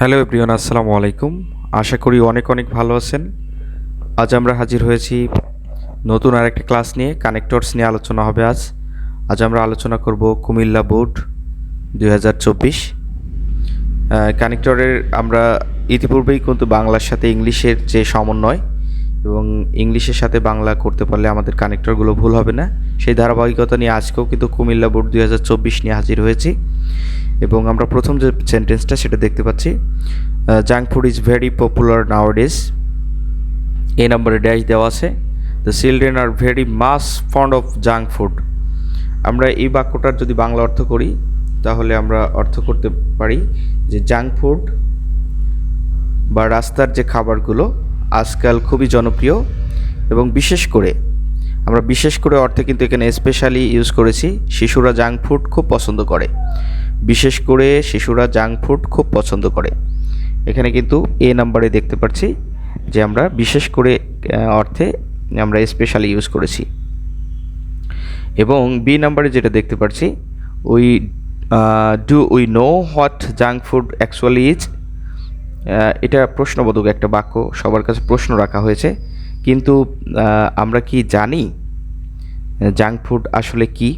Hello প্রিয়ন আসসালামু আলাইকুম। আশা করি অনেক অনেক ভালো আছেন। আজ আমরা হাজির হয়েছি নতুন আরেকটা ক্লাস নিয়ে কানেক্টরস নিয়ে আলোচনা হবে আজ। আজ আমরা আলোচনা করব কুমিল্লা বোর্ড দুই হাজার চব্বিশ। কানেক্টরের আমরা ইতিপূর্বেই কিন্তু বাংলার সাথে ইংলিশের যে সমন্বয় এবং ইংলিশের সাথে বাংলা করতে পারলে আমাদের কানেক্টরগুলো ভুল হবে না। সেই ধারাবাহিকতা নিয়ে আজকেও কিন্তু কুমিল্লা বোর্ড দুই হাজার চব্বিশ নিয়ে হাজির হয়েছি। এবং আমরা প্রথম যে সেন্টেন্সটা সেটা দেখতে পাচ্ছি junk food is very popular nowadays এই নম্বরে ড্যাশ দেওয়া আছে the children are very much fond of junk food আমরা এই বাক্যটার যদি বাংলা অর্থ করি, তাহলে আমরা অর্থ করতে পারি যে জাঙ্ক ফুড বা রাস্তার যে খাবারগুলো আজকাল খুবই জনপ্রিয় এবং বিশেষ করে, আমরা বিশেষ করে অর্থে কিন্তু এখানে স্পেশালি ইউজ করেছি, শিশুরা জাঙ্ক ফুড খুব পছন্দ করে। বিশেষ করে শিশুরা জাঙ্ক ফুড খুব পছন্দ করে। এখানে কিন্তু এ নাম্বারে দেখতে পাচ্ছি যে আমরা বিশেষ করে অর্থে আমরা স্পেশালি ইউজ করেছি। এবং বি নাম্বারে যেটা দেখতে পাচ্ছি we do we know what junk food actually is এটা প্রশ্নবোধক একটা বাক্য, সবার কাছে প্রশ্ন রাখা হয়েছে। কিন্তু আমরা কি জানি জাঙ্ক ফুড আসলে কি?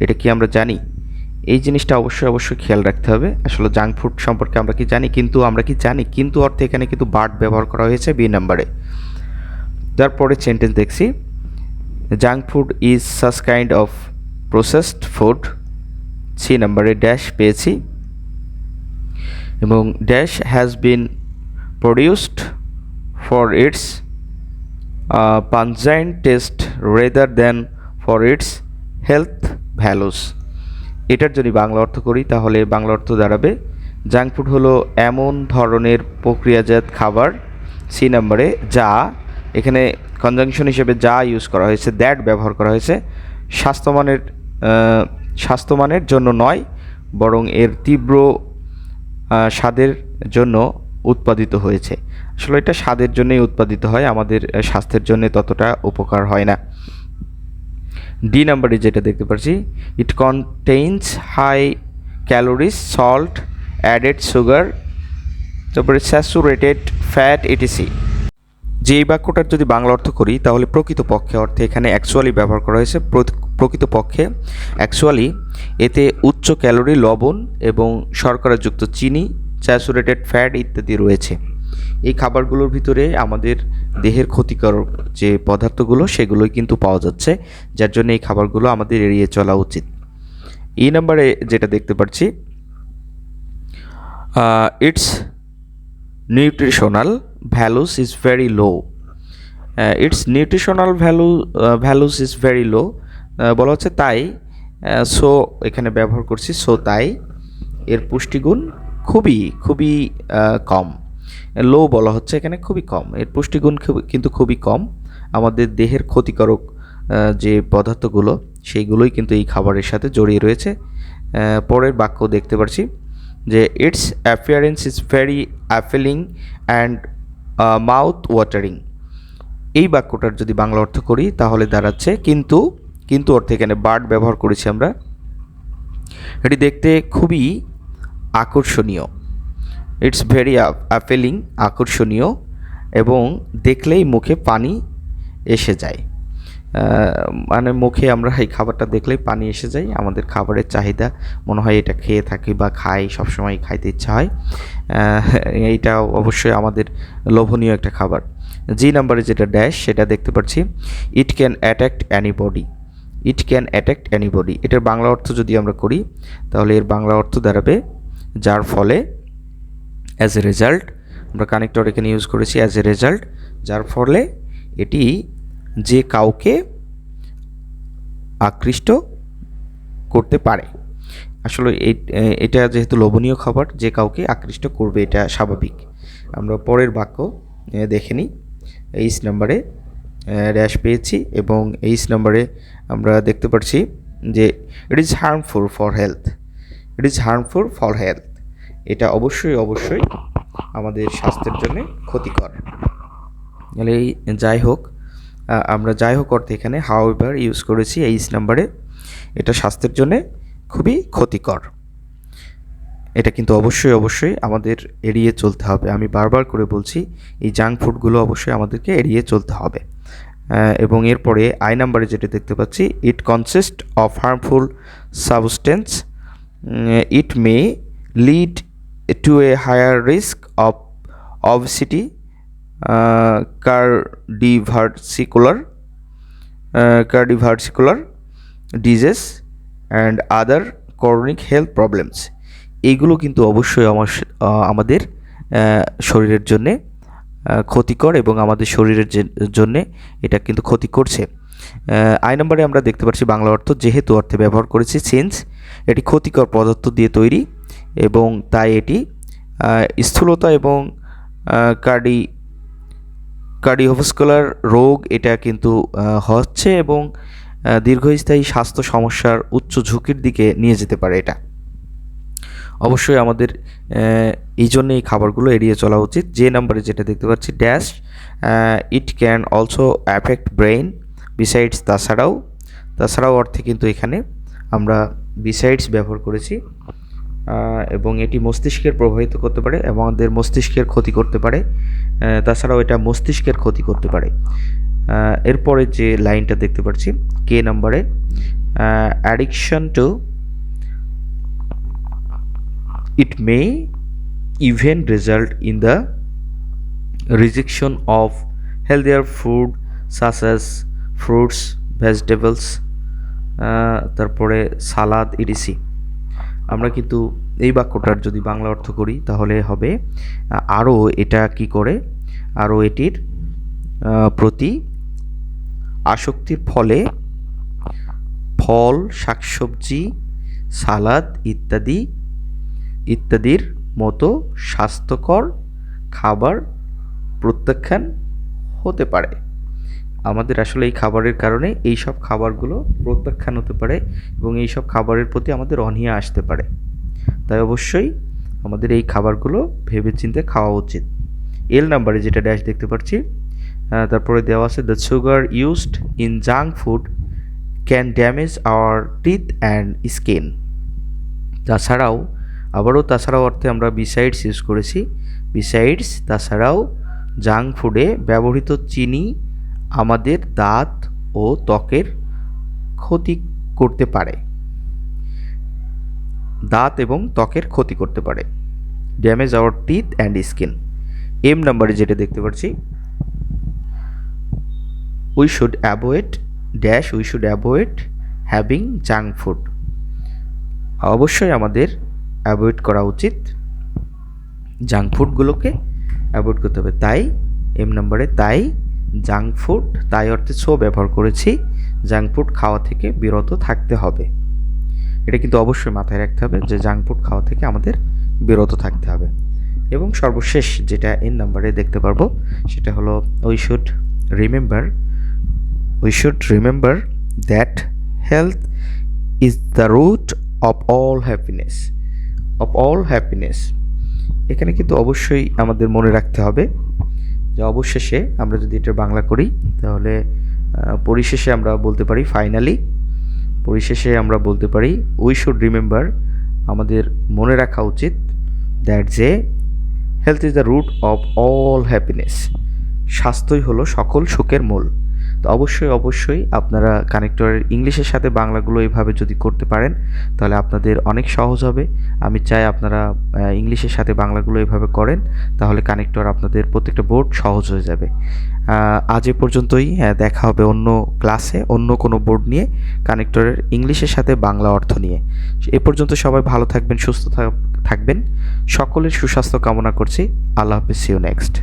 এটা কি আমরা জানি? এই জিনিসটা অবশ্যই অবশ্যই খেয়াল রাখতে হবে। আসলে জাঙ্ক ফুড সম্পর্কে আমরা কি জানি, কিন্তু আমরা কি জানি, কিন্তু অর্থে এখানে কিন্তু বার্ড ব্যবহার করা হয়েছে বি নাম্বারে। তারপরে সেন্টেন্স দেখছি। Junk food is such kind of processed food C নাম্বারে ড্যাশ পেয়েছি। এবং dash has been produced for its pungent taste rather than for its health values এটার যদি বাংলা অর্থ করি, তাহলে বাংলা অর্থ দাঁড়াবে। জাঙ্ক ফুড হলো এমন ধরনের প্রক্রিয়াজাত খাবার, সি নাম্বারে যা, এখানে কনজাংশন হিসেবে যা ইউজ করা হয়েছে দ্যাট ব্যবহার করা হয়েছে, স্বাস্থ্যমানের স্বাস্থ্যমানের জন্য নয়, বরং এর তীব্র স্বাদের জন্য উৎপাদিত হয়েছে। আসলে এটা স্বাদের জন্যই উৎপাদিত হয়, আমাদের স্বাস্থ্যের জন্য ততটা উপকার হয় না। ডি নাম্বারে যেটা দেখতে পাচ্ছি। It contains high calories salt added sugar তারপরে স্যাচুরেটেড ফ্যাট এটিসি যে এই বাক্যটার যদি বাংলা অর্থ করি, তাহলে প্রকৃতপক্ষে অর্থে এখানে অ্যাকচুয়ালি ব্যবহার করা হয়েছে। প্রকৃতপক্ষে অ্যাকচুয়ালি এতে উচ্চ ক্যালোরি লবণ এবং শর্করাযুক্ত চিনি স্যাচুরেটেড ফ্যাট ইত্যাদি রয়েছে। এই খাবারগুলোর ভিতরে আমাদের দেহের ক্ষতিকারক যে পদার্থগুলো, সেগুলোই কিন্তু পাওয়া যাচ্ছে, যার জন্য এই খাবারগুলো আমাদের এড়িয়ে চলা উচিত। এই নাম্বারে যেটা দেখতে পাচ্ছি its nutritional values is very low its nutritional value values is very low বলা হচ্ছে তাই সো এখানে ব্যবহার করছি সো তাই এর পুষ্টিগুণ খুবই খুবই কম। লো বলা হচ্ছে এখানে খুবই কম। এর পুষ্টিগুণ কিন্তু খুবই কম। আমাদের দেহের ক্ষতিকারক যে পদার্থগুলো, সেইগুলোই কিন্তু এই খাবারের সাথে জড়িয়ে রয়েছে। পরের বাক্য দেখতে পারছি যে its appearance is very appealing and mouth watering এই বাক্যটার যদি বাংলা অর্থ করি, তাহলে দাঁড়াচ্ছে, কিন্তু কিন্তু অর্থে এখানে বার্ড ব্যবহার করেছি আমরা। এটি দেখতে খুবই আকর্ষণীয়। ইটস ভেরি অ্যাপেলিং আকর্ষণীয় এবং দেখলেই মুখে পানি এসে যায়। মানে মুখে আমরা এই খাবারটা দেখলেই পানি এসে যায়। আমাদের খাবারের চাহিদা মনে হয় এটা খেয়ে থাকি বা খাই, সবসময় খাইতে ইচ্ছা হয়। এইটা অবশ্যই আমাদের লোভনীয় একটা খাবার। জি নাম্বারে যেটা ড্যাশ সেটা দেখতে পাচ্ছি। It can attract anybody it can attract anybody এটার বাংলা অর্থ যদি আমরা করি, তাহলে এর বাংলা অর্থ দাঁড়াবে, যার ফলে অ্যাজ এ রেজাল্ট আমরা কানেক্টর এখানে ইউজ করেছি অ্যাজ এ রেজাল্ট যার ফলে এটি যে কাউকে আকৃষ্ট করতে পারে। আসলে এটা যেহেতু লোভনীয় খাবার, যে কাউকে আকৃষ্ট করবে এটা স্বাভাবিক। আমরা পরের বাক্য দেখে নিই। এইচ নাম্বারে র্যাশ পেয়েছি এবং এইচ নাম্বারে আমরা দেখতে পাচ্ছি যে it is harmful for health it is harmful for health এটা অবশ্যই অবশ্যই আমাদের স্বাস্থ্যের জন্য ক্ষতিকর। তাহলে এই যাই হোক আমরা যাই হোক অর্থে এখানে হাওয়েভার ইউজ করেছি এইচ নাম্বারে এটা স্বাস্থ্যের জন্য খুবই ক্ষতিকর। এটা কিন্তু অবশ্যই অবশ্যই আমাদের এড়িয়ে চলতে হবে। আমি বারবার করে বলছি, এই জাঙ্ক ফুডগুলো অবশ্যই আমাদেরকে এড়িয়ে চলতে হবে। এবং এরপরে আই নাম্বারে যেটা দেখতে পাচ্ছি it consist of harmful substance it may lead to a higher risk of obesity cardiovascular cardiovascular disease and other chronic health problems এইগুলো কিন্তু অবশ্যই আমাদের শরীরের জন্যে ক্ষতিকর এবং আমাদের শরীরের জন্যে এটা কিন্তু ক্ষতি করছে আই নম্বরে আমরা দেখতে পাচ্ছি বাংলা অর্থ যেহেতু অর্থে ব্যবহার করেছি সিন্স এটি ক্ষতিকর পদার্থ দিয়ে তৈরি এবং তাই এটি স্থূলতা এবং কার্ডি, কার্ডিওভাস্কুলার রোগ এটা কিন্তু হচ্ছে এবং দীর্ঘস্থায়ী স্বাস্থ্য সমস্যার উচ্চ ঝুঁকির দিকে নিয়ে যেতে পারে এটা। অবশ্যই আমাদের এই জন্য এই খাবারগুলো এড়িয়ে চলা উচিত। যে নাম্বারে যেটা দেখতে পাচ্ছি, dash it can also affect brain, besides তাছাড়াও তাছাড়াও অর্থে কিন্তু এখানে আমরা বিসাইডস ব্যবহার করেছি। এবং এটি মস্তিষ্কের প্রভাবিত করতে পারে এবং আমাদের মস্তিষ্কের ক্ষতি করতে পারে। তাছাড়াও এটা মস্তিষ্কের ক্ষতি করতে পারে। এরপরে যে লাইনটা দেখতে পাচ্ছি কে নাম্বারে addiction to it may even result in the rejection of healthier food such fruits vegetables তারপরে সালাদ, ইডিসি। আমরা কিন্তু এই বাক্যটার যদি বাংলা অর্থ করি, তাহলে হবে আরও এটা কি করে? আরও এটির প্রতি আসক্তির ফলে ফল, শাকসবজি, সালাদ ইত্যাদি, ইত্যাদির মতো স্বাস্থ্যকর খাবার প্রত্যাখ্যান হতে পারে। আমাদের আসলে এই খাবারের কারণে এই সব খাবারগুলো প্রত্যাখ্যান হতে পারে এবং এই সব খাবারের প্রতি আমাদের অনীহা আসতে পারে। তাই অবশ্যই আমাদের এই খাবারগুলো ভেবেচিন্তে খাওয়া উচিত। এল নাম্বারে যেটা ড্যাশ দেখতে পাচ্ছি তারপরে দেওয়া আছে the sugar used in junk food can damage our teeth and skin তাছাড়াও, আবারও তাছাড়াও অর্থে আমরা বিসাইডস ইউজ করেছি। বিসাইডস তাছাড়াও জাঙ্ক ফুডে ব্যবহৃত চিনি আমাদের দাঁত ও ত্বকের ক্ষতি করতে পারে। দাঁত এবং ত্বকের ক্ষতি করতে পারে। Damage our teeth and skin M নাম্বারে যেটা দেখতে পাচ্ছি we should avoid dash we should avoid having junk food অবশ্যই আমাদের অ্যাভয়েড করা উচিত জাঙ্ক ফুডগুলোকে অ্যাভয়েড করতে হবে। তাই এম নম্বরে তাই জাঙ্ক ফুড, তাই অর্থে সো ব্যবহার করেছি। জাঙ্ক ফুড খাওয়া থেকে বিরত থাকতে হবে। এটা কিন্তু অবশ্যই মাথায় রাখতে হবে যে জাঙ্ক ফুড খাওয়া থেকে আমাদের বিরত থাকতে হবে। এবং সর্বশেষ যেটা এন নাম্বারে দেখতে পারব, সেটা হলো we should remember we should remember that health is the root of all happiness of all happiness এখানে কিন্তু অবশ্যই আমাদের মনে রাখতে হবে যে অবশেষে আমরা যদি এটা বাংলা করি, তাহলে পরিশেষে আমরা বলতে পারি ফাইনালি পরিশেষে আমরা বলতে পারি উই শুড রিমেম্বার আমাদের মনে রাখা উচিত দ্যাট যে health is the root of all happiness স্বাস্থ্যই হলো সকল সুখের মূল। তো অবশ্যই অবশ্যই আপনারা কানেক্টরের ইংলিশের সাথে বাংলাগুলো এইভাবে যদি করতে পারেন, তাহলে আপনাদের অনেক সহজ হবে। আমি চাই আপনারা ইংলিশের সাথে বাংলাগুলো এইভাবে করেন, তাহলে কানেক্টর আপনাদের প্রত্যেকটা বোর্ড সহজ হয়ে যাবে। আজ এ পর্যন্তই দেখা হবে অন্য ক্লাসে অন্য কোনো বোর্ড নিয়ে কানেক্টরের ইংলিশের সাথে বাংলা অর্থ নিয়ে। এ পর্যন্ত সবাই ভালো থাকবেন, সুস্থ থাকবেন। সকলের সুস্বাস্থ্য কামনা করছি। আল্লাহ হাফিজ সিউ নেক্সট